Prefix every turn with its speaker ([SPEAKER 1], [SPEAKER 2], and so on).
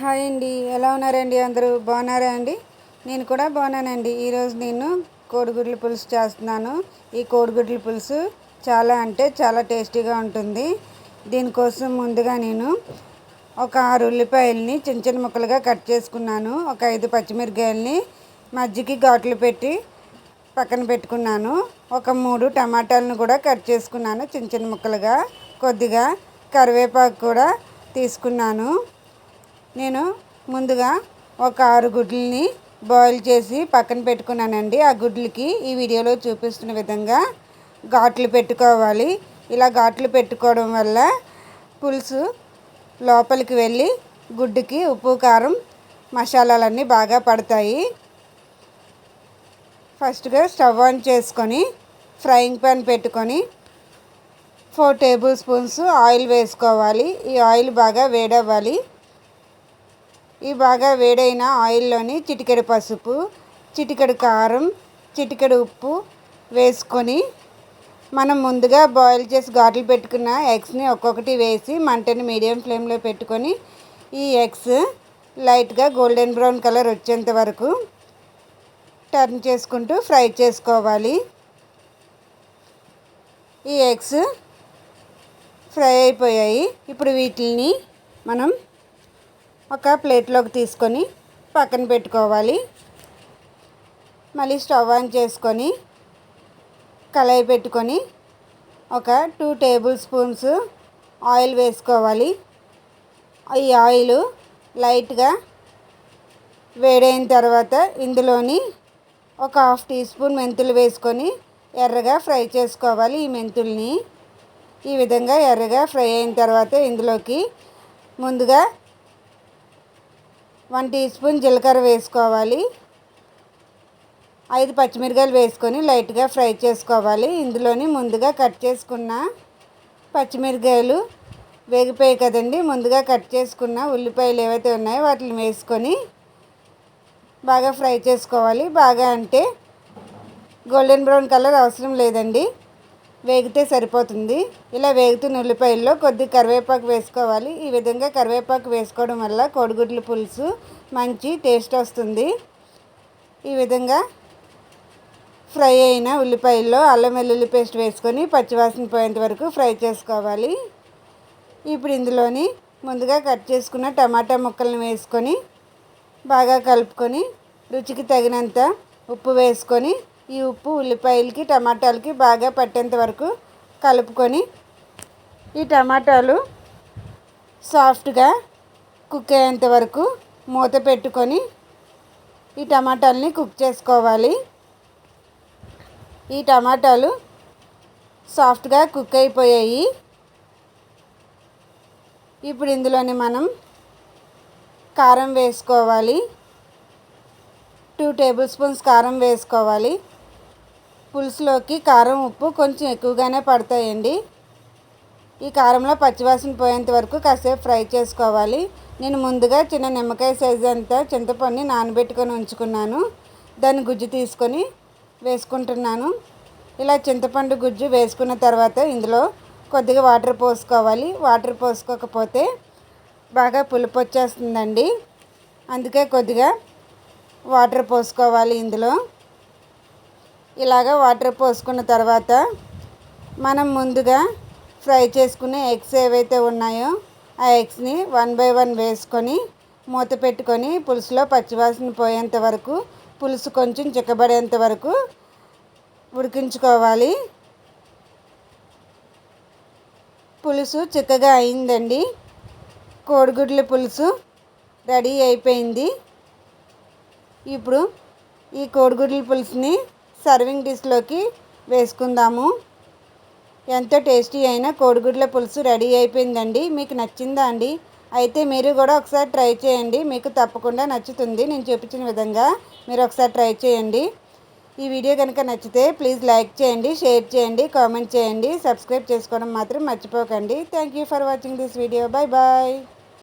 [SPEAKER 1] Hi అండి. ఎలా ఉన్నారండి అందరూ? బాగున్నారా అండి? నేను కూడా బాగున్నానండి. ఈరోజు నేను కోడిగుడ్ల పులుసు చేస్తున్నాను. ఈ కోడిగుడ్ల పులుసు చాలా అంటే చాలా టేస్టీగా ఉంటుంది. దీనికోసం ముందుగా నేను ఒక ఆరు ఉల్లిపాయలని చిన్న చిన్న ముక్కలుగా కట్ చేసుకున్నాను. ఒక ఐదు పచ్చిమిరకాయలని మజ్జికి ఘాట్లు పెట్టి పక్కన పెట్టుకున్నాను. ఒక మూడు టమాటాలను కూడా కట్ చేసుకున్నాను చిన్న చిన్న ముక్కలుగా. కొద్దిగా కరివేపాకు కూడా తీసుకున్నాను. నేను ముందుగా ఒక ఆరు గుడ్లని బాయిల్ చేసి పక్కన పెట్టుకున్నానండి. ఆ గుడ్లకి ఈ వీడియోలో చూపిస్తున్న విధంగా ఘాట్లు పెట్టుకోవాలి. ఇలా ఘాట్లు పెట్టుకోవడం వల్ల పులుసు లోపలికి వెళ్ళి గుడ్డుకి ఉప్పు కారం మసాలాలన్నీ బాగా పడతాయి. ఫస్ట్గా స్టవ్ ఆన్ చేసుకొని ఫ్రైయింగ్ పాన్ పెట్టుకొని ఫోర్ టేబుల్ స్పూన్స్ ఆయిల్ వేసుకోవాలి. ఈ ఆయిల్ బాగా వేడవ్వాలి. ఈ బాగా వేడైన ఆయిల్లోని చిటికెడు పసుపు చిటికెడు కారం చిటికెడు ఉప్పు వేసుకొని మనం ముందుగా బాయిల్ చేసి ఘాట్లు పెట్టుకున్న ఎగ్స్ని ఒక్కొక్కటి వేసి మంటని మీడియం ఫ్లేమ్లో పెట్టుకొని ఈ ఎగ్స్ లైట్గా గోల్డెన్ బ్రౌన్ కలర్ వచ్చేంత వరకు టర్న్ చేసుకుంటూ ఫ్రై చేసుకోవాలి. ఈ ఎగ్స్ ఫ్రై అయిపోయాయి. ఇప్పుడు వీటిని మనం ఒక ప్లేట్లోకి తీసుకొని పక్కన పెట్టుకోవాలి. మళ్ళీ స్టవ్ ఆన్ చేసుకొని కళాయి పెట్టుకొని ఒక టూ టేబుల్ స్పూన్స్ ఆయిల్ వేసుకోవాలి. ఈ ఆయిల్ లైట్గా వేడైన తర్వాత ఇందులోని ఒక హాఫ్ టీ స్పూన్ మెంతులు వేసుకొని ఎర్రగా ఫ్రై చేసుకోవాలి ఈ మెంతుల్ని. ఈ విధంగా ఎర్రగా ఫ్రై అయిన తర్వాత ఇందులోకి ముందుగా వన్ టీ స్పూన్ జీలకర్ర వేసుకోవాలి. ఐదు పచ్చిమిరకాయలు వేసుకొని లైట్గా ఫ్రై చేసుకోవాలి. ఇందులోని ముందుగా కట్ చేసుకున్న పచ్చిమిరకాయలు వేగిపోయాయి కదండి. ముందుగా కట్ చేసుకున్న ఉల్లిపాయలు ఏవైతే ఉన్నాయో వాటిని వేసుకొని బాగా ఫ్రై చేసుకోవాలి. బాగా అంటే గోల్డెన్ బ్రౌన్ కలర్ అవసరం లేదండి. వేగితే సరిపోతుంది. ఇలా వేగుతున్న ఉల్లిపాయల్లో కొద్ది కరివేపాకు వేసుకోవాలి. ఈ విధంగా కరివేపాకు వేసుకోవడం వల్ల కోడిగుడ్ల పులుసు మంచి టేస్ట్ వస్తుంది. ఈ విధంగా ఫ్రై అయిన ఉల్లిపాయల్లో అల్లం వెల్లుల్లి పేస్ట్ వేసుకొని పచ్చివాసన పోయేంత వరకు ఫ్రై చేసుకోవాలి. ఇప్పుడు ఇందులోని ముందుగా కట్ చేసుకున్న టమాటా ముక్కలను వేసుకొని బాగా కలుపుకొని రుచికి తగినంత ఉప్పు వేసుకొని ఈ ఉప్పు ఉల్లిపాయలకి టమాటాలకి బాగా పట్టేంత వరకు కలుపుకొని ఈ టమాటాలు సాఫ్ట్గా కుక్ అయ్యేంత వరకు మూత పెట్టుకొని ఈ టమాటాలని కుక్ చేసుకోవాలి. ఈ టమాటాలు సాఫ్ట్గా కుక్ అయిపోయాయి. ఇప్పుడు ఇందులోని మనం కారం వేసుకోవాలి. టూ టేబుల్ స్పూన్స్ కారం వేసుకోవాలి. పులుసులోకి కారం ఉప్పు కొంచెం ఎక్కువగానే పడతాయండి. ఈ కారంలో పచ్చివాసన పోయేంత వరకు కాసేపు ఫ్రై చేసుకోవాలి. నేను ముందుగా చిన్న నిమ్మకాయ సైజు అంతా చింతపండుని నానబెట్టుకొని ఉంచుకున్నాను. దాన్ని గుజ్జు తీసుకొని వేసుకుంటున్నాను. ఇలా చింతపండు గుజ్జు వేసుకున్న తర్వాత ఇందులో కొద్దిగా వాటర్ పోసుకోవాలి. వాటర్ పోసుకోకపోతే బాగా పులుపు వచ్చేస్తుందండి. అందుకే కొద్దిగా వాటర్ పోసుకోవాలి ఇందులో. ఇలాగ వాటర్ పోసుకున్న తర్వాత మనం ముందుగా ఫ్రై చేసుకునే ఎగ్స్ ఏవైతే ఉన్నాయో ఆ ఎగ్స్ని వన్ బై వన్ వేసుకొని మూత పెట్టుకొని పులుసులో పచ్చివాసన పోయేంత వరకు పులుసు కొంచెం చిక్కబడేంత వరకు ఉడికించుకోవాలి. పులుసు చిక్కగా అయిందండి. కోడిగుడ్ల పులుసు రెడీ అయిపోయింది. ఇప్పుడు ఈ కోడిగుడ్ల పులుసుని సర్వింగ్ డిష్లోకి వేసుకుందాము. ఎంతో టేస్టీ అయిన కోడిగుడ్ల పులుసు రెడీ అయిపోయిందండి. మీకు నచ్చిందా అండి? అయితే మీరు కూడా ఒకసారి ట్రై చేయండి. మీకు తప్పకుండా నచ్చుతుంది. నేను చూపించిన విధంగా మీరు ఒకసారి ట్రై చేయండి. ఈ వీడియో కనుక నచ్చితే ప్లీజ్ లైక్ చేయండి షేర్ చేయండి కామెంట్ చేయండి. సబ్స్క్రైబ్ చేసుకోవడం మాత్రం మర్చిపోకండి. Thank you for watching this video. Bye bye